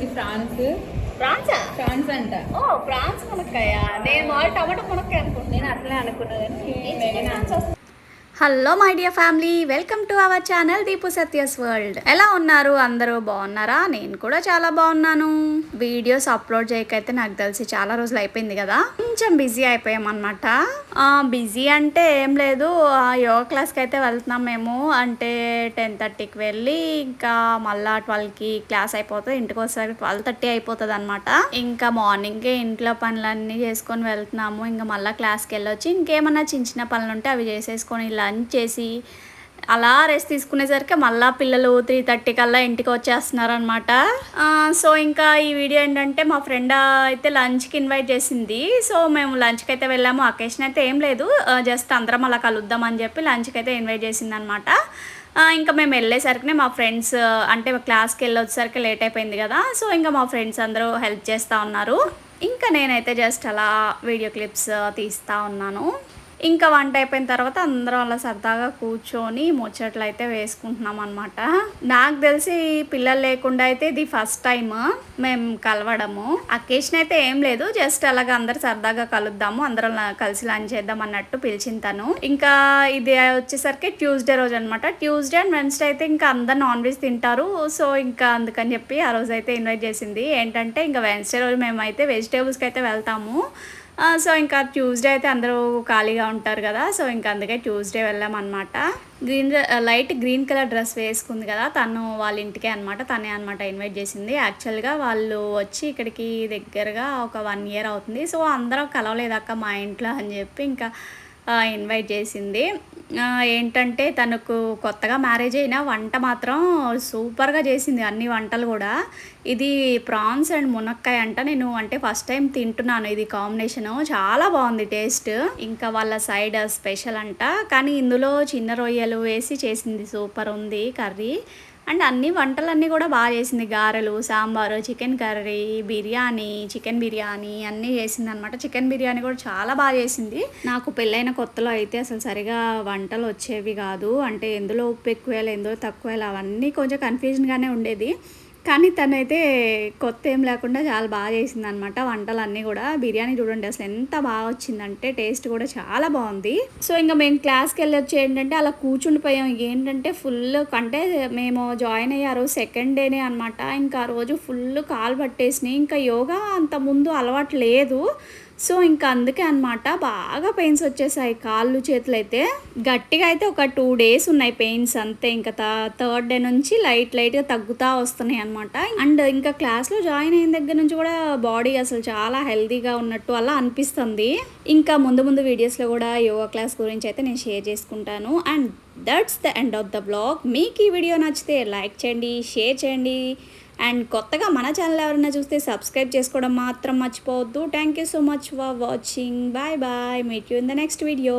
ఇది France. ప్రాన్సా France అంట. ఓ prawns మునక్కాయ? నేను టమాటో మునక్కాయ అనుకుంటున్నాను నేను అట్లనే అనుకున్నా కానీ చికెన్ ప్రాన్స్ వస్తుంది. Hello my dear family welcome to our channel Deepu Satya's world ఎలా ఉన్నారు? అందరూ బాగున్నారా? నేను కూడా చాలా బాగున్నాను. వీడియోస్ అప్లోడ్ చేయకైతే నాకు తెలిసి చాలా రోజులు అయిపోయింది కదా. కొంచెం బిజీ అయిపోయామన్నమాట. బిజీ అంటే ఏం లేదు. యోగా క్లాస్కి అయితే వెళ్తున్నాం మేము. అంటే టెన్ థర్టీకి వెళ్ళి ఇంకా మళ్ళా ట్వెల్వ్కి క్లాస్ అయిపోతుంది. ఇంటికి వచ్చేసరికి ట్వెల్వ్ థర్టీ అయిపోతుంది అనమాట ఇంకా మార్నింగే ఇంట్లో పనులన్నీ చేసుకొని వెళ్తున్నాము. ఇంకా మళ్ళీ క్లాస్కి వెళ్ళొచ్చి ఇంకేమన్నా చిన్న చిన్న పనులు ఉంటే అవి చేసేసుకొని లంచ్ చేసి అలా రెస్ట్ తీసుకునేసరికి మళ్ళీ పిల్లలు త్రీ థర్టీ కల్లా ఇంటికి వచ్చేస్తున్నారు అనమాట సో ఇంకా ఈ వీడియో ఏంటంటే మా ఫ్రెండ్ అయితే లంచ్కి ఇన్వైట్ చేసింది. సో మేము లంచ్కి అయితే వెళ్ళాము. అకేషన్ అయితే ఏం లేదు. జస్ట్ అందరం అలా కలుద్దాం అని చెప్పి లంచ్కి అయితే ఇన్వైట్ చేసింది అనమాట ఇంకా మేము వెళ్ళేసరికి మా ఫ్రెండ్స్ అంటే క్లాస్కి వెళ్ళొచ్చేసరికి లేట్ అయిపోయింది కదా. సో ఇంకా మా ఫ్రెండ్స్ అందరూ హెల్ప్ చేస్తూ ఉన్నారు. ఇంకా నేనైతే జస్ట్ అలా వీడియో క్లిప్స్ తీస్తూ ఉన్నాను. ఇంకా వంట అయిపోయిన తర్వాత అందరం అలా సరదాగా కూర్చొని ముచ్చట్లు అయితే వేసుకుంటున్నాం అనమాట నాకు తెలిసి పిల్లలు లేకుండా అయితే ఇది ఫస్ట్ టైం మేము కలవడము. అకేషన్ అయితే ఏం లేదు జస్ట్ అలాగ అందరు సరదాగా కలుద్దాము అందరం కలిసి లంచ్ చేద్దాం అన్నట్టు పిలిచింది తను. ఇంకా ఇది వచ్చేసరికి ట్యూస్డే రోజు అనమాట ట్యూస్డే అండ్ వెన్స్డే అయితే ఇంకా అందరు నాన్ వెజ్ తింటారు. సో ఇంకా అందుకని చెప్పి ఆ రోజు అయితే ఇన్వైట్ చేసింది. ఏంటంటే ఇంకా వెన్స్డే రోజు మేమైతే వెజిటేబుల్స్కి అయితే వెళ్తాము. సో ఇంకా ట్యూస్డే అయితే అందరూ ఖాళీగా ఉంటారు కదా సో ఇంకా అందుకే ట్యూస్డే వెళ్ళామన్నమాట. Green light green colour dress వేసుకుంది కదా తను వాళ్ళ ఇంటికే అనమాట తనే అనమాట ఇన్వైట్ చేసింది. యాక్చువల్గా వాళ్ళు వచ్చి ఇక్కడికి దగ్గరగా ఒక వన్ ఇయర్ అవుతుంది సో అందరూ కలవలేదు అక్క మా ఇంట్లో అని చెప్పి ఇంకా ఇన్వైట్ చేసింది. ఏంటంటే తనకు కొత్తగా మ్యారేజ్ అయిన వంట మాత్రం సూపర్గా చేసింది అన్ని వంటలు కూడా. ఇది ప్రాన్స్ అండ్ మునక్కాయ అంట. నేను అంటే ఫస్ట్ టైం తింటున్నాను ఇది కాంబినేషన్ చాలా బాగుంది టేస్ట్ ఇంకా వాళ్ళ సైడ్ స్పెషల్ అంట. కానీ ఇందులో చిన్న రొయ్యలు వేసి చేసింది. సూపర్ ఉంది కర్రీ. అండ్ అన్ని వంటలన్నీ కూడా బాగా చేసింది. గారెలు sambar chicken curry biryani chicken biryani అన్నీ చేసింది అనమాట చికెన్ బిర్యానీ కూడా చాలా బాగా చేసింది. నాకు పెళ్ళైన కొత్తలో అయితే అసలు సరిగా వంటలు వచ్చేవి కాదు. అంటే ఎందులో ఉప్పు ఎక్కువ ఎందులో తక్కువ అవన్నీ కొంచెం కన్ఫ్యూజన్గానే ఉండేది. కానీ తనైతే కొత్త ఏం లేకుండా చాలా బాగా చేసింది అనమాట వంటలన్నీ కూడా. బిర్యానీ చూడండి అసలు ఎంత బాగా వచ్చిందంటే టేస్ట్ కూడా చాలా బాగుంది. సో ఇంకా మేము క్లాస్కి వెళ్ళొచ్చి ఏంటంటే అలా కూర్చుండిపోయాం. ఏంటంటే ఫుల్ అంటే మేము జాయిన్ అయ్యారు సెకండ్ డేనే అనమాట. ఇంకా ఆ రోజు ఫుల్ కాలు పట్టేసినాయి. ఇంకా యోగా అంత ముందు అలవాటు లేదు. సో ఇంకా అందుకే అనమాట బాగా పెయిన్స్ వచ్చేసాయి కాళ్ళు చేతులు అయితే. గట్టిగా అయితే ఒక టూ డేస్ ఉన్నాయి పెయిన్స్ అంతే. ఇంకా థర్డ్ డే నుంచి లైట్ లైట్గా తగ్గుతా వస్తున్నాయి అనమాట అండ్ ఇంకా క్లాస్లో జాయిన్ అయిన దగ్గర నుంచి కూడా బాడీ అసలు చాలా హెల్తీగా ఉన్నట్టు అలా అనిపిస్తుంది. ఇంకా ముందు ముందు వీడియోస్లో కూడా యోగా క్లాస్ గురించి అయితే నేను షేర్ చేసుకుంటాను. And that's the end of the blog. మీకు ఈ వీడియో నచ్చితే లైక్ చేయండి షేర్ చేయండి. అండ్ కొత్తగా మన ఛానల్ ఎవరైనా చూస్తే సబ్స్క్రైబ్ చేసుకోవడం మాత్రం మర్చిపోవద్దు. Thank you so much for watching bye bye meet you in the next video